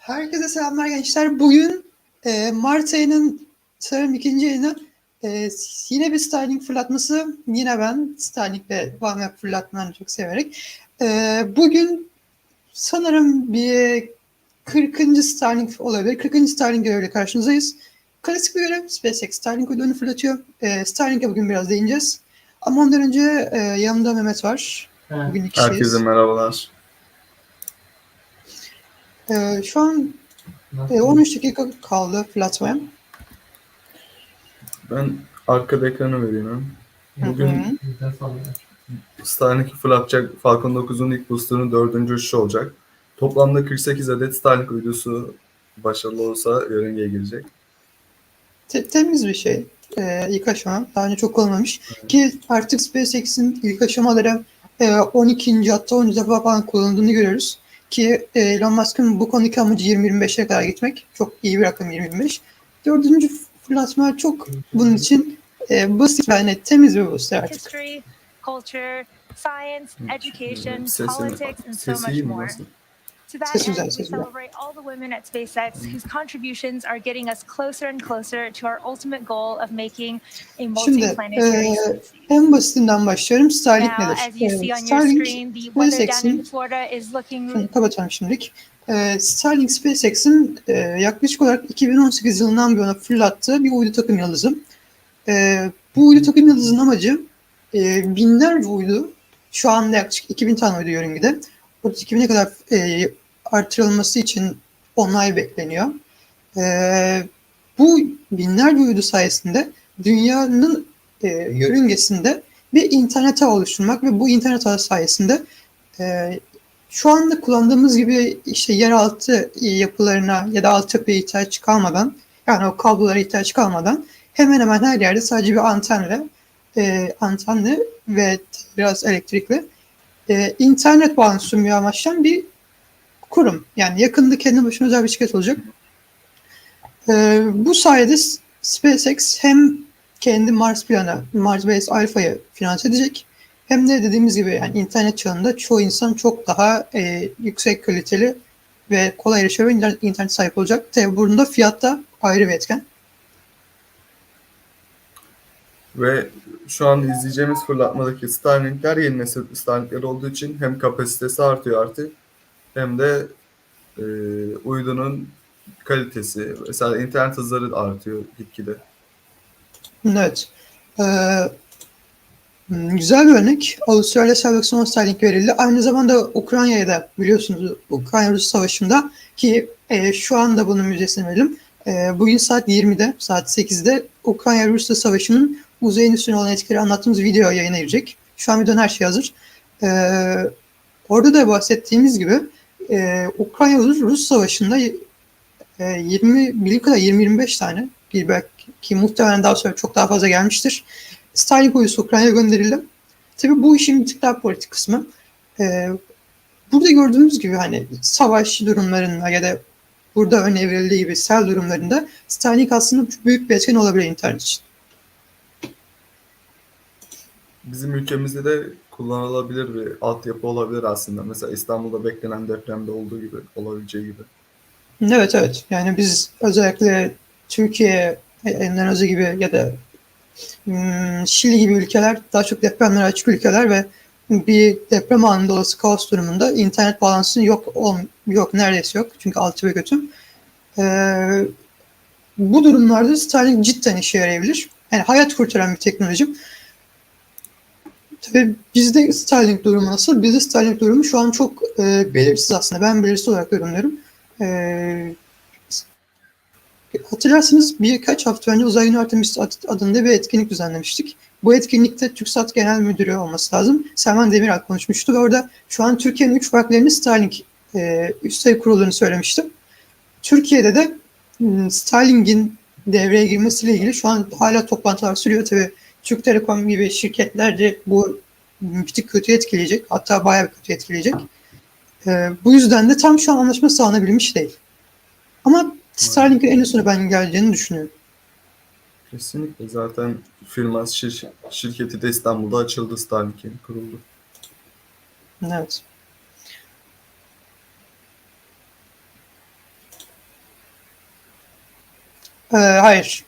Herkese selamlar gençler. Bugün e, Mart ayının sanırım ikinci ayını e, yine bir Starlink fırlatması. Yine ben Starlink ve OneWeb fırlatmalarını çok severek. E, bugün sanırım bir 40. Starlink olabilir. 40. Starlink göreviyle karşınızdayız. Klasik bir görev. SpaceX Starlink uydunu fırlatıyor. E, Starlink'e bugün biraz değineceğiz. Ama ondan önce e, yanımda Mehmet var. Bugün iki. Herkese merhabalar. E, şu an e, 13 dakika kaldı fırlatmaya. Ben arkada ekranı vereyim. Bugün. Starlink'i fırlatacak Falcon 9'un ilk booster'ının dördüncü uçuşu olacak. Toplamda 48 adet Starlink uydusu başarılı olursa yörüngeye girecek. Te- temiz bir şey. Ee, ilk aşama. Daha önce çok olmamış. Ki artık SpaceX'in ilk aşamaları e, 12. hatta 10. defa falan kullanıldığını görüyoruz. Ki e, Elon Musk'ın bu konudaki amacı 20-25'e kadar gitmek. Çok iyi bir rakam 20-25. Dördüncü fırlatma çok bunun için e, basit ve hani temiz bir booster artık. history, culture, science, education, politics, and so much more. To that end, we celebrate all the women at SpaceX whose contributions are getting us closer and closer to our ultimate goal of making a Şimdi multiplanetary e, species. en basitinden başlıyorum. Starlink nedir? E, your Starlink SpaceX'in Florida is looking Şunu kapatalım şimdilik. Ee, Starlink SpaceX'in e, yaklaşık olarak 2018 yılından bu yana fırlattığı bir uydu takım yıldızı. Ee, bu uydu takım yıldızının amacı e, binlerce uydu, şu anda yaklaşık 2000 tane uydu yörüngede. 32 kadar e, artırılması için onay bekleniyor. Ee, bu binlerce uydu sayesinde dünyanın e, yörüngesinde bir internet ağı oluşturmak ve bu internet ağı sayesinde e, şu anda kullandığımız gibi işte yeraltı yapılarına ya da altyapıya ihtiyaç kalmadan yani o kablolara ihtiyaç kalmadan hemen hemen her yerde sadece bir antenle e, antenle ve biraz elektrikli e, internet bağlantısı sunmaya amaçlayan bir kurum. Yani yakında kendi başına özel bir şirket olacak. E, bu sayede SpaceX hem kendi Mars planı, Mars Base Alpha'yı finanse edecek hem de dediğimiz gibi yani internet çağında çoğu insan çok daha e, yüksek kaliteli ve kolay internet, internet sahip olacak. Tabi burada fiyat da ayrı bir etken. Ve şu an izleyeceğimiz fırlatmadaki Starlink'ler yeni nesil Starlink'ler olduğu için hem kapasitesi artıyor artık hem de e, uydunun kalitesi, mesela internet hızları artıyor gitgide. Evet. Ee, güzel bir örnek. Avustralya Salvation Starlink verildi. Aynı zamanda Ukrayna'ya da biliyorsunuz Ukrayna-Rus savaşında ki e, şu anda bunun müjdesini verelim. E, bugün saat 20'de, saat 8'de Ukrayna-Rusya savaşının uzayın üstüne olan etkileri anlattığımız video yayına girecek. Şu an videonun her şey hazır. E, orada da bahsettiğimiz gibi e, Ukrayna-Rus savaşında e, 20 bildiğim kadar 20-25 tane bir belki muhtemelen daha sonra çok daha fazla gelmiştir. Starlink uydusu Ukrayna'ya gönderildi. Tabii bu işin bir tık daha politik kısmı. E, burada gördüğümüz gibi hani savaş durumlarında ya da burada örneğe verildiği gibi sel durumlarında Starlink aslında büyük bir etken olabilir internet için. Bizim ülkemizde de kullanılabilir bir altyapı olabilir aslında. Mesela İstanbul'da beklenen depremde olduğu gibi, olabileceği gibi. Evet evet. Yani biz özellikle Türkiye, Endonezya gibi ya da hmm, Şili gibi ülkeler daha çok depremlere açık ülkeler ve bir deprem anında olası kaos durumunda internet bağlantısı yok ol, yok neredeyse yok çünkü altyapı kötü. Ee, bu durumlarda Starlink cidden işe yarayabilir. Yani hayat kurtaran bir teknoloji. Tabii bizde Starlink durumu nasıl? Bizde Starlink durumu şu an çok e, belirsiz aslında. Ben belirsiz olarak yorumluyorum. E, hatırlarsınız birkaç hafta önce Uzay Günü Artemis ad- adında bir etkinlik düzenlemiştik. Bu etkinlikte TürkSat Genel Müdürü olması lazım. Selman Demiral konuşmuştu ve orada şu an Türkiye'nin üç farklı yerinde Starlink e, üst sayı kurulduğunu söylemiştim. Türkiye'de de m, Starlink'in devreye girmesiyle ilgili şu an hala toplantılar sürüyor. Tabii Türk Telekom gibi şirketler de bu bir tık kötü etkileyecek. Hatta bayağı bir kötü etkileyecek. Ee, bu yüzden de tam şu an anlaşma sağlanabilmiş değil. Ama Starlink'in en sonu ben geleceğini düşünüyorum. Kesinlikle zaten firma şir- şirketi de İstanbul'da açıldı Starlink'in kuruldu. Evet. Ee, hayır.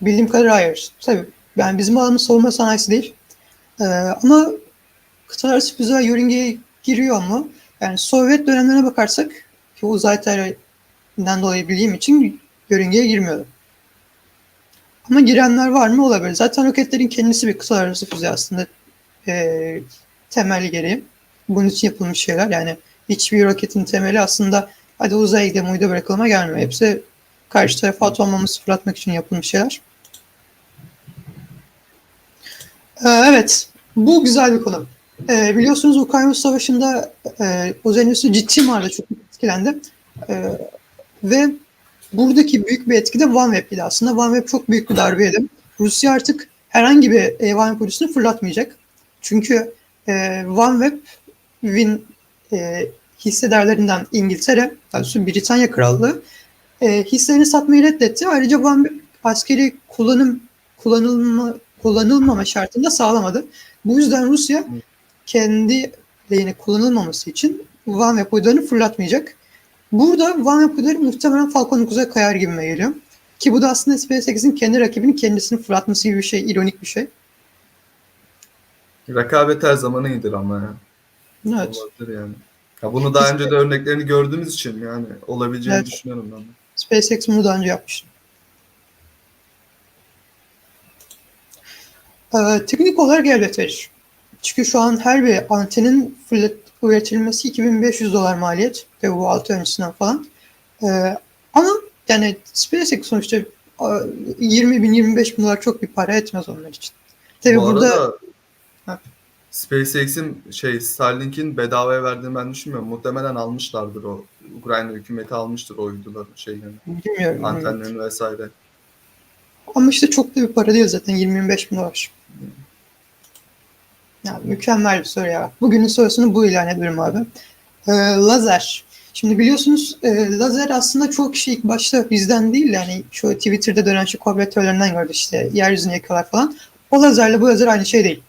Bildiğim kadarıyla hayır. Tabii. Yani bizim alanımız savunma sanayisi değil. Ee, ama kıtalar füze yörüngeye giriyor mu? Yani Sovyet dönemlerine bakarsak ki uzay tarihinden dolayı bildiğim için yörüngeye girmiyordu. Ama girenler var mı? Olabilir. Zaten roketlerin kendisi bir kıta arası füze aslında ee, temeli gereği. Bunun için yapılmış şeyler. Yani hiçbir roketin temeli aslında hadi uzaya gidelim uydu bırakalım'a gelmiyor. Hepsi karşı tarafa atom bombası fırlatmak için yapılmış şeyler. Ee, evet. Bu güzel bir konu. Ee, biliyorsunuz Ukrayna Savaşı'nda e, endüstrisi ciddi manada çok etkilendi. Ee, ve buradaki büyük bir etki de OneWeb'ydi aslında. OneWeb çok büyük bir darbe yedi. Rusya artık herhangi bir OneWeb uydusunu fırlatmayacak. Çünkü e, OneWeb'in e, hissedarlarından İngiltere, doğrusu Britanya Krallığı e, hisselerini satmayı reddetti. Ayrıca OneWeb askeri kullanım kullanılma kullanılmama şartında sağlamadı. Bu yüzden Rusya kendi lehine kullanılmaması için OneWeb uydularını fırlatmayacak. Burada OneWeb uyduları muhtemelen Falcon 9'a kayar gibime geliyor. Ki bu da aslında SpaceX'in kendi rakibinin kendisini fırlatması gibi bir şey, ironik bir şey. Rekabet her zaman iyidir ama ya. Evet. Olabilir yani. Ya bunu daha önce de örneklerini gördüğümüz için yani olabileceğini Evet. düşünüyorum ben. SpaceX bunu daha önce yapmıştı. Ee, teknik olarak elbet verir. Çünkü şu an her bir antenin üretilmesi 2500 dolar maliyet ve bu altı öncesinden falan. Ee, ama yani SpaceX sonuçta e, 20 bin 25 bin dolar çok bir para etmez onlar için. Tabii Bu burada. SpaceX'in şey Starlink'in bedavaya verdiğini ben düşünmüyorum. Muhtemelen almışlardır o. Ukrayna hükümeti almıştır o uyduların şeylerini, bilmiyorum. antenlerini vesaire. Ama işte çok da bir para değil zaten 25 bin dolar. Ya, mükemmel bir soru ya. Bugünün sorusunu bu ilan ediyorum abi. Ee, lazer. Şimdi biliyorsunuz e, lazer aslında çok kişi ilk başta bizden değil yani şu Twitter'da dönen şu kombinatörlerinden gördü işte yeryüzünü yakıyorlar falan. O lazerle bu lazer aynı şey değil.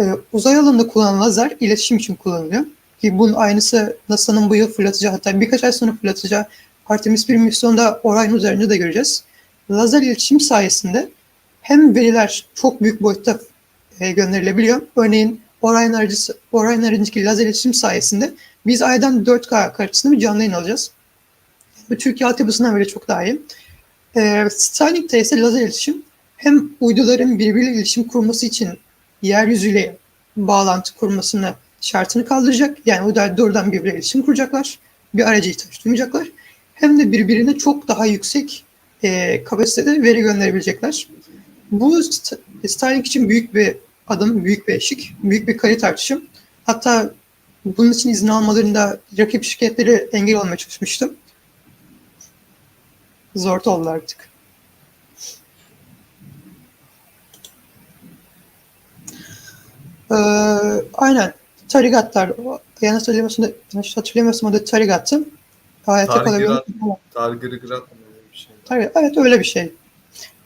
Ee, uzay alanında kullanılan lazer iletişim için kullanılıyor. Ki bunun aynısı NASA'nın bu yıl fırlatacağı hatta birkaç ay sonra fırlatacağı Artemis 1 misyonda Orion üzerinde de göreceğiz. Lazer iletişim sayesinde hem veriler çok büyük boyutta e, gönderilebiliyor. Örneğin Orion aracısı, Orion aracındaki lazer iletişim sayesinde biz aydan 4K kalitesinde bir canlı yayın alacağız. Bu Türkiye altyapısından böyle çok daha iyi. E, Starlink'te ise lazer iletişim hem uyduların birbiriyle iletişim kurması için yeryüzüyle bağlantı kurmasını şartını kaldıracak. Yani uydular doğrudan birbiriyle iletişim kuracaklar. Bir araca ihtiyaç duymayacaklar. Hem de birbirine çok daha yüksek e, kapasitede veri gönderebilecekler. Bu St- Starlink için büyük bir adım, büyük bir eşik, büyük bir kalite artışı. Hatta bunun için izin almalarında rakip şirketleri engel olmaya çalışmıştım. Zor oldu artık. Ee, aynen. Tarigatlar. Yanlış hatırlamıyorsam o da tarigattı. Hayatta Tarık kalabilen. Targırgırat mı öyle bir şey? Evet öyle bir şey.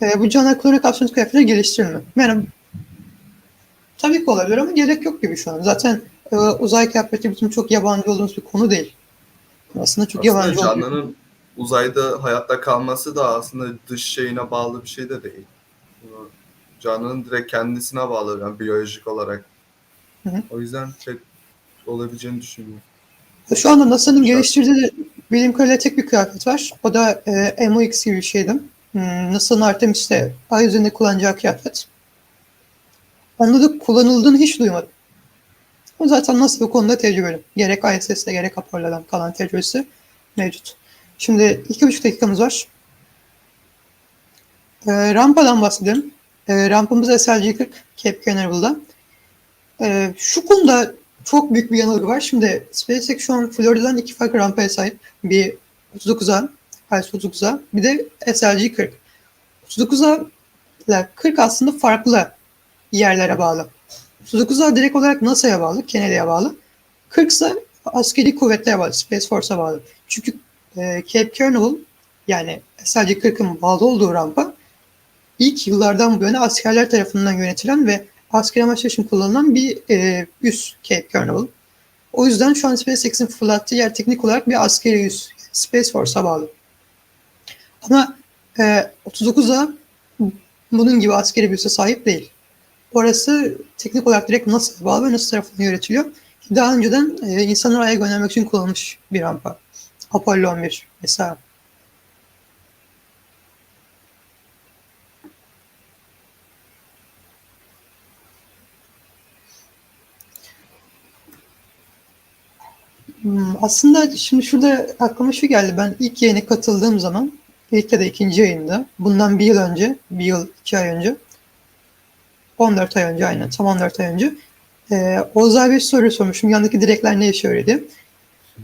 Ee, bu klonik kapsülü kıyafetleri geliştirilme. Yani tabii ki olabilir ama gerek yok gibi şu an. Zaten e, uzay kıyafeti bizim çok yabancı olduğumuz bir konu değil. Aslında çok Aslında yabancı canlının uzayda hayatta kalması da aslında dış şeyine bağlı bir şey de değil. Canlının direkt kendisine bağlı yani biyolojik olarak. Hı hı. O yüzden pek olabileceğini düşünmüyorum. Şu anda NASA'nın geliştirdiği bilim kadarıyla tek bir kıyafet var. O da e, MOX gibi bir şeydi. Hmm, NASA'nın Artemis'te ay üzerinde kullanacağı kıyafet. onda da kullanıldığını hiç duymadım. O zaten nasıl bir konuda tecrübeli. Gerek ISS'de gerek Apollo'dan kalan tecrübesi mevcut. Şimdi iki buçuk dakikamız var. Ee, rampadan bahsedelim. Ee, rampamız SLG40 Cape Canaveral'da. Ee, şu konuda çok büyük bir yanılgı var. Şimdi SpaceX şu an Florida'dan iki farklı rampaya sahip. Bir 39'a, Ice 39'a bir de SLG40. 39'a ile 40 aslında farklı yerlere bağlı. 39'a direkt olarak NASA'ya bağlı, Kennedy'ye bağlı. 40 ise askeri kuvvetlere bağlı, Space Force'a bağlı. Çünkü e, Cape Canaveral yani SLG-40'ın bağlı olduğu rampa ilk yıllardan bu yana askerler tarafından yönetilen ve asker amaçlar için kullanılan bir e, üs Cape Canaveral. O yüzden şu an SpaceX'in fırlattığı yer teknik olarak bir askeri üs. Space Force'a bağlı. Ama e, 39'a bunun gibi askeri bir üsse sahip değil. Orası teknik olarak direkt NASA'ya bağlı ve NASA tarafından yönetiliyor. Daha önceden e, insanları Ay'a göndermek için kullanılmış bir rampa. Apollo 11 mesela. Hmm, aslında şimdi şurada aklıma şu geldi. Ben ilk yayına katıldığım zaman, ya da ikinci yayında, bundan bir yıl önce, bir yıl, iki ay önce, 14 ay önce aynen, tam 14 ay önce, e, Oğuz abi bir soru sormuşum. Yanındaki direkler ne işe yarıyor diye.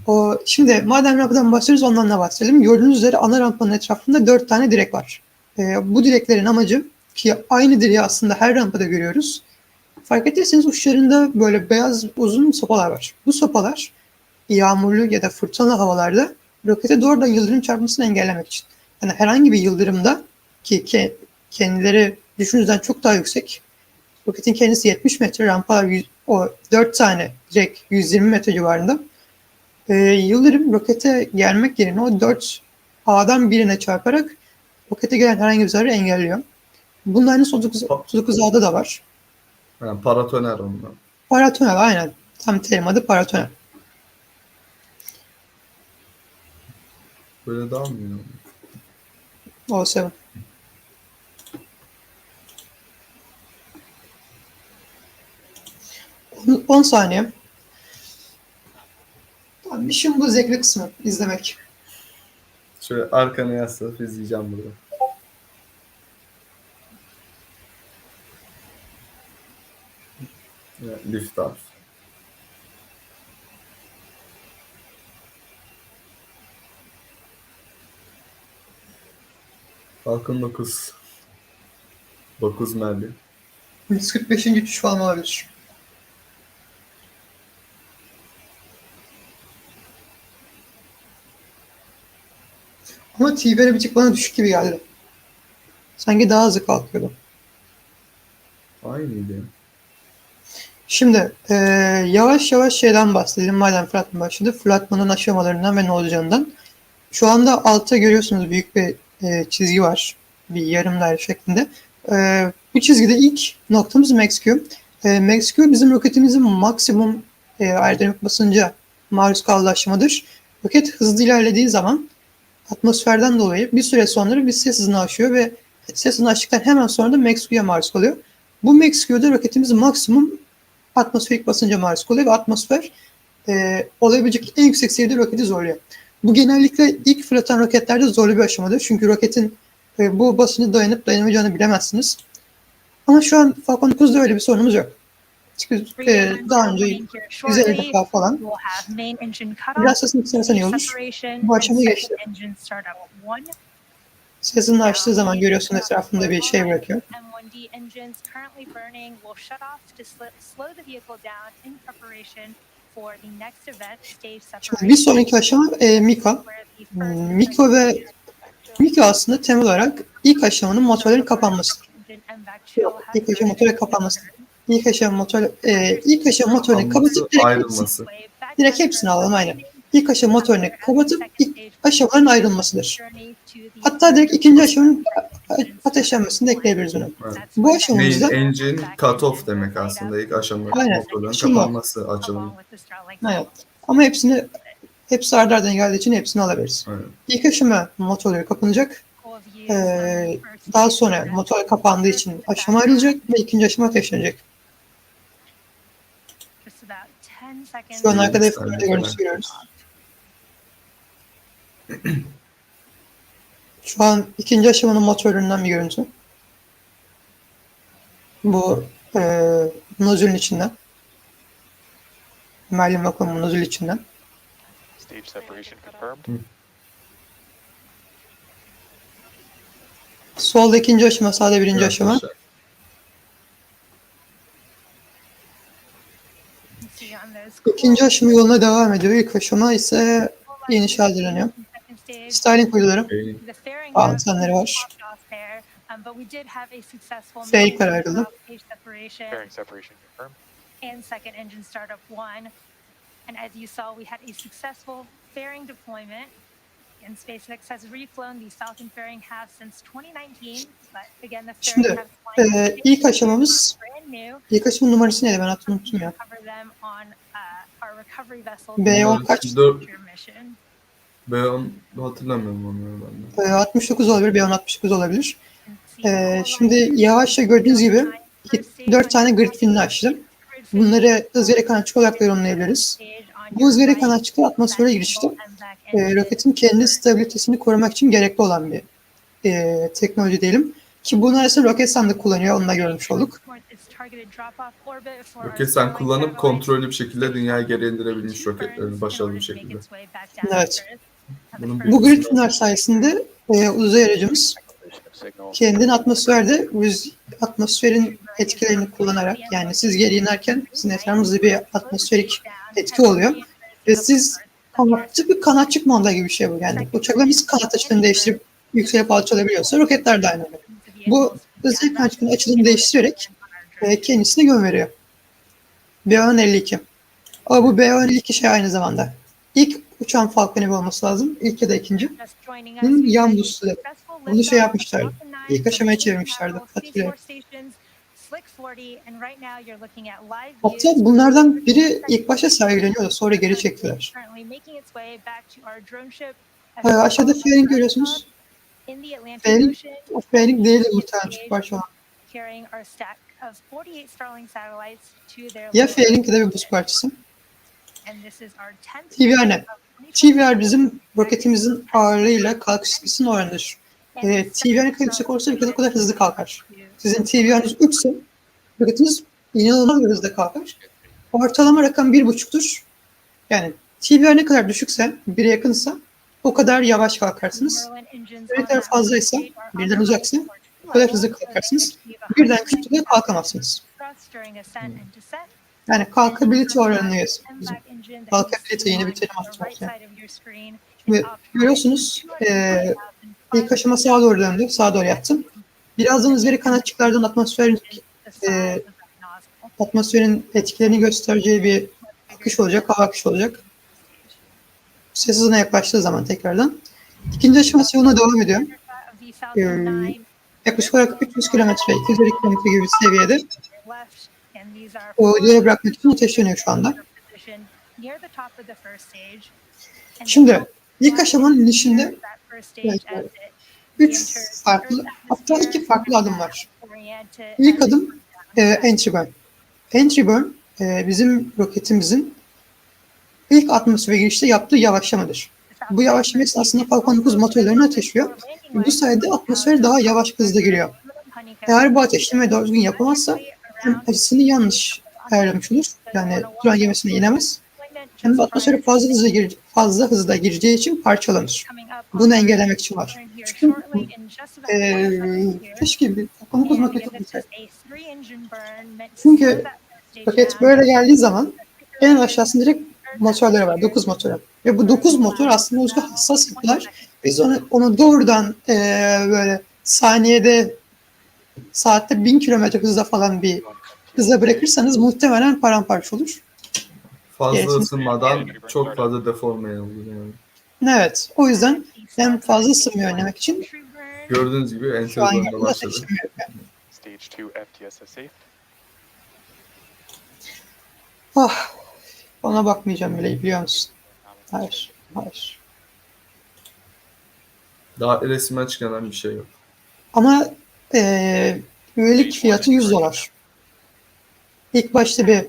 O, şimdi madem rampadan bahsediyoruz ondan da bahsedelim. Gördüğünüz üzere ana rampanın etrafında dört tane direk var. E, bu direklerin amacı ki aynı direği aslında her rampada görüyoruz. Fark ettiyseniz uçlarında böyle beyaz uzun sopalar var. Bu sopalar yağmurlu ya da fırtınalı havalarda rokete doğrudan yıldırım çarpmasını engellemek için. Yani herhangi bir yıldırımda ki, ki kendileri düşünüzden çok daha yüksek. Roketin kendisi 70 metre, rampalar yüz- o 4 tane direkt 120 metre civarında. Ee, yıldırım rokete gelmek yerine o 4 A'dan birine çarparak rokete gelen herhangi bir zararı engelliyor. Bunun aynısı 39, 39 A'da da var. Yani paratoner onlar. Paratonel aynen. Tam terim adı paratonel. Böyle daha mı? O seven. On- 10 saniye. Tamam, işin bu zevkli kısmı izlemek. Şöyle arkana yaslanıp izleyeceğim burada. Ya, lift off. Falcon 9. 9 merli. 145. uçuş falan olabilir. Ama TBR'e bir tık bana düşük gibi geldi. Sanki daha hızlı kalkıyordu. Aynıydı. Şimdi eee, yavaş yavaş şeyden bahsedelim. Madem fırlatma başladı. Fırlatmanın aşamalarından ve ne olacağından. Şu anda altta görüyorsunuz büyük bir eee, çizgi var. Bir yarım daire şeklinde. Eee, bu çizgide ilk noktamız MaxQ. Eee MaxQ bizim roketimizin maksimum eee aerodinamik basınca maruz kaldığı aşamadır. Roket hızlı ilerlediği zaman atmosferden dolayı bir süre sonra bir ses hızını aşıyor ve ses hızını aştıktan hemen sonra da MaxQ'ya maruz kalıyor. Bu MaxQ'da roketimiz maksimum atmosferik basınca maruz kalıyor ve atmosfer e, olabilecek en yüksek seviyede roketi zorluyor. Bu genellikle ilk fırlatan roketlerde zorlu bir aşamadır. Çünkü roketin e, bu basınca dayanıp dayanamayacağını bilemezsiniz. Ama şu an Falcon 9'da öyle bir sorunumuz yok. Çünkü e, daha önce 150 defa falan biraz sesini kısarsan iyi olur. Bu second geçti. Sesini açtığı zaman görüyorsun etrafında bir şey bırakıyor. M1D engines currently burning will shut off to sl- slow the vehicle down in preparation for the next event, stage Şimdi bir sonraki aşama e, Mika. Hmm, Miko ve Mika aslında temel olarak ilk aşamanın motorların kapanması. Yok, ilk aşama motora kapanması. İlk aşama motor, e, ilk aşama motorunu kapatıp direkt hepsini, ayrılması. direkt hepsini alalım aynen. İlk aşama motorunu kapatıp ilk aşamaların ayrılmasıdır. Hatta direkt ikinci aşamanın ateş yanmasını ekleyebiliriz buna. Evet. Bu aşamamızda... Main engine cutoff demek aslında ilk aşama. Aynen. Motorların kapanması açılımı. Evet. Ama hepsini hepsi ardı ardına geldiği için hepsini alabiliriz. Evet. İlk aşama motorları kapanacak. Ee, daha sonra motor kapandığı için aşama ayrılacak ve ikinci aşama ateşlenecek. Şu an arkada hep görüntüsü görüyoruz. Şu an ikinci aşamanın motorundan bir görüntü. Bu e, nozülün içinden. Merlin vakuumun nozül içinden. Stage separation confirmed. Solda ikinci aşama, sağda birinci Evet, aşama. arkadaşlar. İkinci aşama yoluna devam ediyor. İlk aşama ise iniş hazırlanıyor. Sterling kuyuları, bağlantıları var. Seyirlikler um, ayrıldı. And second engine startup one. And as you saw, we had a successful fairing deployment. And SpaceX has recloned the Falcon fairing half since 2019. But again, the Şimdi e, ilk aşamamız, ilk aşamın numarası neydi ben um, hatırlamıştım ya. Uh, BO kaç? 4. Beyan hatırlamıyorum onu ben de. Ee, 69 olabilir, Beyan 69 olabilir. Ee, şimdi yavaşça gördüğünüz gibi iki, dört tane grid finini açtım. Bunları hız ve kanatçık olarak yorumlayabiliriz. Bu hız ve kanatçıkla atmosfere girişti. Ee, roketin kendi stabilitesini korumak için gerekli olan bir e, teknoloji diyelim. Ki bunu aslında Roketsan da kullanıyor, onu da görmüş olduk. Roket Roketsan kullanıp kontrollü bir şekilde dünyaya geri indirebilmiş roketlerini başarılı bir şekilde. Evet. Bu grid finler sayesinde e, uzay aracımız kendini atmosferde rüz atmosferin etkilerini kullanarak yani siz geri inerken sizin etrafınızda bir atmosferik etki oluyor. Ve siz kanatçı bir kanatçık manda gibi bir şey bu yani. Uçaklarımız kanat açılarını değiştirip yükselip alçalabiliyorsa roketler de aynı öyle. Bu özel kanatçıkın açılarını değiştirerek e, kendisine yön veriyor. B-10 52. Ama bu B-10 52 şey aynı zamanda. İlk uçan Falcon olması lazım. İlk ya da ikinci. Bunun yan busları. Bunu şey yapmışlardı. İlk aşamaya çevirmişlerdi. Hatırlıyorum. Hatta bunlardan biri ilk başta sergileniyordu. Sonra geri çektiler. Ee, aşağıda fairing görüyorsunuz. Fairing, o fairing değil de muhtemelen çok parça olan. Ya fairing ya da bir buz parçası. TVR ne? TVR bizim roketimizin ağırlığıyla kalkış hızının oranıdır. E, TVR ne kadar yüksek olursa roket o kadar hızlı kalkar. Sizin TVR'iniz 3 ise roketiniz inanılmaz bir hızda kalkar. Ortalama rakam 1.5'tur. Yani TVR ne kadar düşükse, 1'e yakınsa o kadar yavaş kalkarsınız. Ne kadar fazlaysa, birden uzaksa o kadar hızlı kalkarsınız. Birden küçükte kalkamazsınız. Yani kalkability oranını yazın. Bizim Kalkability yeni bir terim Ve görüyorsunuz, eee, İlk aşama sağa doğru döndü. Sağa doğru yaptım. Birazdan izleri kanatçıklardan atmosferin e, atmosferin etkilerini göstereceği bir akış olacak, hava akışı olacak. Ses hızına yaklaştığı zaman tekrardan. İkinci aşaması yoluna devam ediyor. Ee, Yaklaşık olarak 300 kilometre, 250 kilometre gibi bir seviyede. O yere bırakmak için ateşleniyor şu anda. Şimdi ilk aşamanın inişinde üç farklı, hatta iki farklı adım var. İlk adım e, entry burn. Entry burn e, bizim roketimizin ilk atmosfere girişte yaptığı yavaşlamadır. Bu yavaşlama esnasında Falcon 9 motorlarını ateşliyor. Bu sayede atmosfere daha yavaş hızda giriyor. Eğer bu ateşleme doğru düzgün yapamazsa hem açısını yanlış ayarlamış olur. Yani duran gemisine inemez. Hem de atmosfere fazla hızla, gir, fazla hızla gireceği için parçalanır. Bunu engellemek için var. Çünkü eee keşke bir 9 maketi olsaydı. Çünkü Paket böyle geldiği zaman en aşağısında direkt motorları var. 9 motor. Ve bu 9 motor aslında özgü hassas yapılar. Biz onu, onu doğrudan eee, böyle saniyede saatte 1000 kilometre hızla falan bir hıza bırakırsanız muhtemelen paramparça olur. Fazla Gerçekten. ısınmadan çok fazla deforme olur yani. Evet. O yüzden hem fazla ısınmayı önlemek için Gördüğünüz gibi yanında başladı. ateşlemiyor. Stage 2 FTS is safe. Ah, ona bakmayacağım bile biliyor musun? Hayır. Hayır. Daha resmen açıklanan bir şey yok. Ama eee üyelik fiyatı 100 dolar. İlk başta bir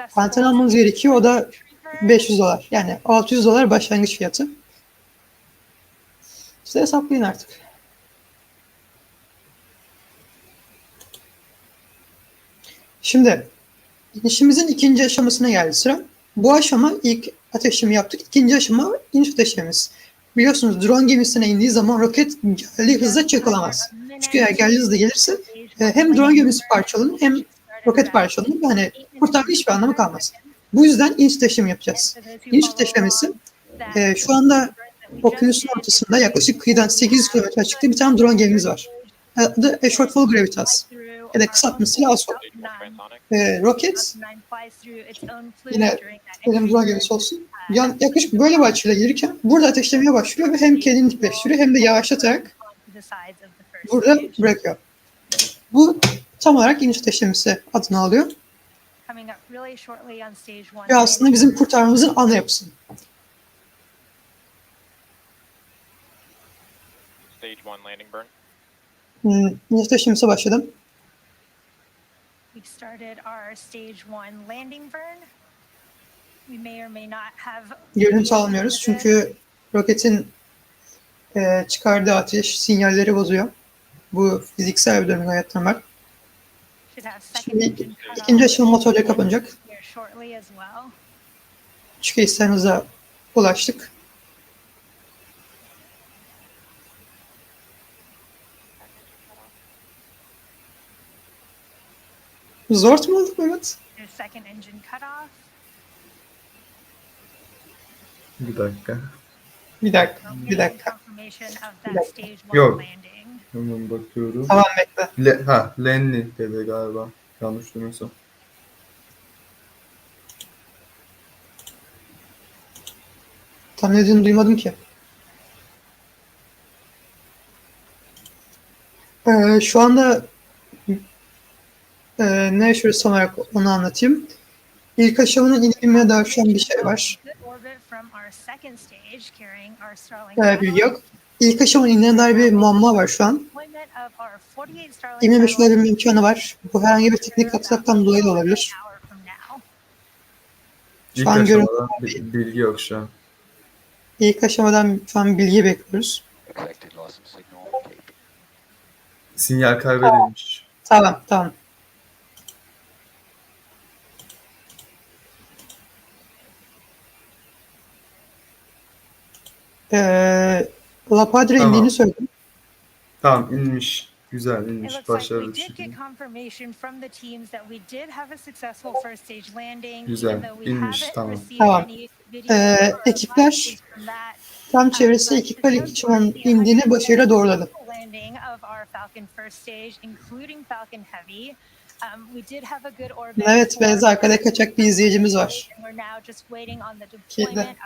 successful Anten almanız gerekiyor. O da return. 500 dolar. Yani 600 dolar başlangıç fiyatı. Size hesaplayın artık. Şimdi işimizin ikinci aşamasına geldi sıra. Bu aşama ilk ateşlemi yaptık. İkinci aşama iniş ateşlememiz. Biliyorsunuz drone gemisine indiği zaman roket geldiği hızla çakılamaz. Çünkü eğer hızda gelirse e, hem drone gemisi parçalanır hem roket parçalanır. Yani kurtarma hiçbir anlamı kalmaz. Bu yüzden iniş ateşlemi yapacağız. İniş ateşlemesi e, şu anda okyanusun ortasında yaklaşık kıyıdan 800 kilometre açıkta bir tane drone gemimiz var. Adı A Shortfall Gravitas. Ya da kısaltmasıyla ASO. E, roket yine elim drone gemisi olsun. Yan, yaklaşık böyle bir açıyla gelirken burada ateşlemeye başlıyor ve hem kendini dikleştiriyor hem de yavaşlatarak burada bırakıyor. Bu tam olarak iniş ateşlemesi adını alıyor. Ve aslında bizim kurtarmamızın ana yapısı. Stage one landing burn. Hmm, iniş ateşlemesi başladım. We've started our stage one landing burn. We may or may not have Görüntü almıyoruz çünkü roketin e, çıkardığı ateş sinyalleri bozuyor. Bu fiziksel bir have second Şimdi ikinci aşama motorla kapanacak. Çıkış hızına ulaştık. Zor mu oldu Mehmet? Bir dakika. Bir dakika, bir dakika. Bir dakika. Yok. Hemen bakıyorum. Tamam bekle. Le, ha, Lenny dedi galiba. Yanlış duymuyorsam. Tam ne dediğini duymadım ki. Ee, şu anda e, ne yaşıyoruz tam olarak onu anlatayım. İlk aşamanın inilmeye dönüşen bir şey var. Ee, bilgi yok. İlk aşamanın inilmeye dair bir muamma var şu an. Deployment of our 48 Starlink İnme satellites meşgul bir imkanı var. Bu herhangi bir teknik aksaklıktan dolayı da olabilir. now. İlk Şu an görüntü aşamada bi- bilgi yok şu an. İlk aşamadan şu an bilgi bekliyoruz. Signal. Sinyal kaybedilmiş. Tamam, tamam. Ee, La Padre Tamam. indiğini söyledim. Tamam inmiş. Güzel inmiş. Başarılı bir şekilde. Güzel, inmiş, tamam. Tamam. Ee, ekipler tam çevresi ekipler aşamanın indiğini başarıyla doğruladı. Um, Evet, Beyza arkada kaçak bir izleyicimiz var. Kedi.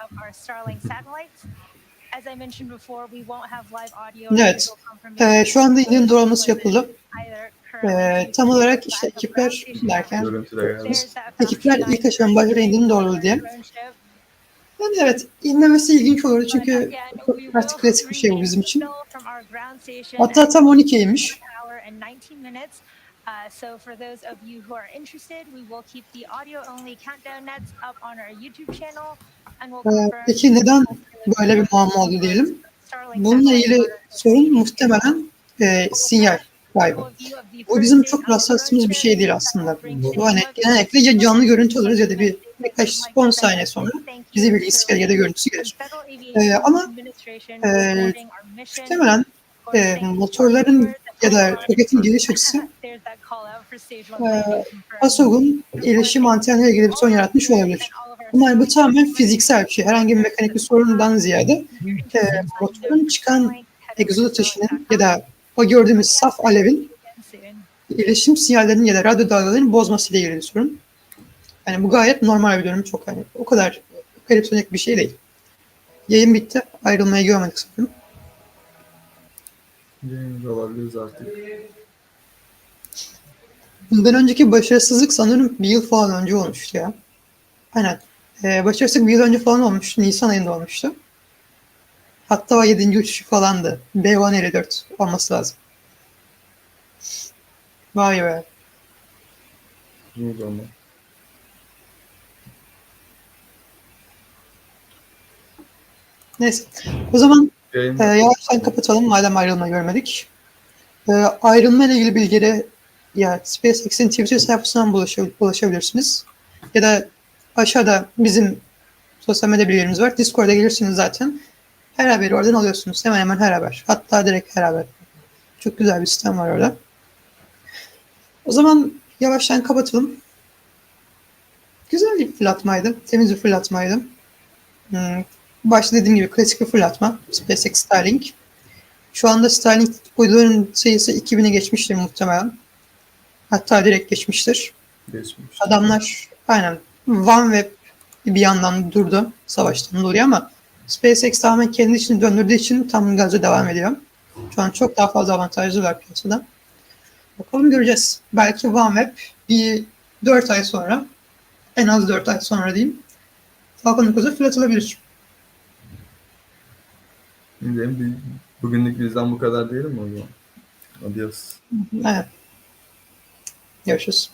Deployment of our Starlink satellites. As I mentioned before, we won't have live audio. or Evet, Ee, şu anda doğrulması deployment yapıldı. currently tam olarak the işte ekipler derken ekipler ilk aşamanın başarıyla indiğini doğruladı diye. Yani evet, inmemesi ilginç olurdu çünkü artık klasik bir şey bu bizim için. Hatta at tam 12'ymiş. Hour and 19 minutes. Uh, so for those of you who are interested, we will keep the audio only countdown nets up on our YouTube channel and we'll Ee, confirm peki neden böyle bir muamma oldu diyelim? Bununla ilgili sorun muhtemelen e, sinyal kaybı. Bu bizim çok rastladığımız bir şey değil aslında. Bu hani genellikle ya canlı görüntü alırız ya da bir birkaç 10 saniye sonra bize bir bilgisayar ya da görüntüsü gelir. Ee, ama, e, Muhtemelen e, motorların ya da roketin geliş açısı e, ASOG'un iletişim antenleriyle ilgili bir sorun yaratmış olabilir. Ama bu tamamen fiziksel bir şey. Herhangi bir mekanik bir sorundan ziyade e, motorun çıkan egzoz ateşinin ya da o gördüğümüz saf alevin iletişim sinyallerinin ya da radyo dalgalarının bozmasıyla ilgili bir sorun. Yani bu gayet normal bir durum. Çok hani o kadar garipsenek bir şey değil. Yayın bitti. Ayrılmayı görmedik sanırım. Yayıncı olabiliriz artık. Bundan önceki başarısızlık sanırım bir yıl falan önce olmuştu ya. Aynen. Ee, başarısızlık bir yıl önce falan olmuştu. Nisan ayında olmuştu. Hatta 7. uçuşu falandı. B154 olması lazım. Vay be. Dur zaman. Neyse. O zaman Yayın e, yavaştan kapatalım madem ayrılma görmedik. E, ayrılma ile ilgili bilgileri ya SpaceX'in Twitter sayfasından ulaşa- ulaşabilirsiniz. Ya da aşağıda bizim sosyal medya bilgilerimiz var. Discord'a gelirsiniz zaten. Her haberi oradan alıyorsunuz. Hemen hemen her haber. Hatta direkt her haber. Çok güzel bir sistem var orada. O zaman yavaştan kapatalım. Güzel bir fırlatmaydı. Temiz bir fırlatmaydı. Hmm, Başta dediğim gibi klasik bir fırlatma. SpaceX Starlink. Şu anda Starlink uyduların sayısı 2000'i geçmiştir muhtemelen. Hatta direkt geçmiştir. geçmiş. Adamlar aynen OneWeb bir yandan durdu. Savaştan dolayı ama SpaceX tamamen kendi içini döndürdüğü için tam gazı devam ediyor. Şu an çok daha fazla avantajlı var piyasada. Bakalım göreceğiz. Belki OneWeb bir 4 ay sonra en az 4 ay sonra diyeyim Falcon 9'a fırlatılabilir. Bir- bugünlük bizden bu kadar diyelim mi o zaman? Adios. Evet. Görüşürüz.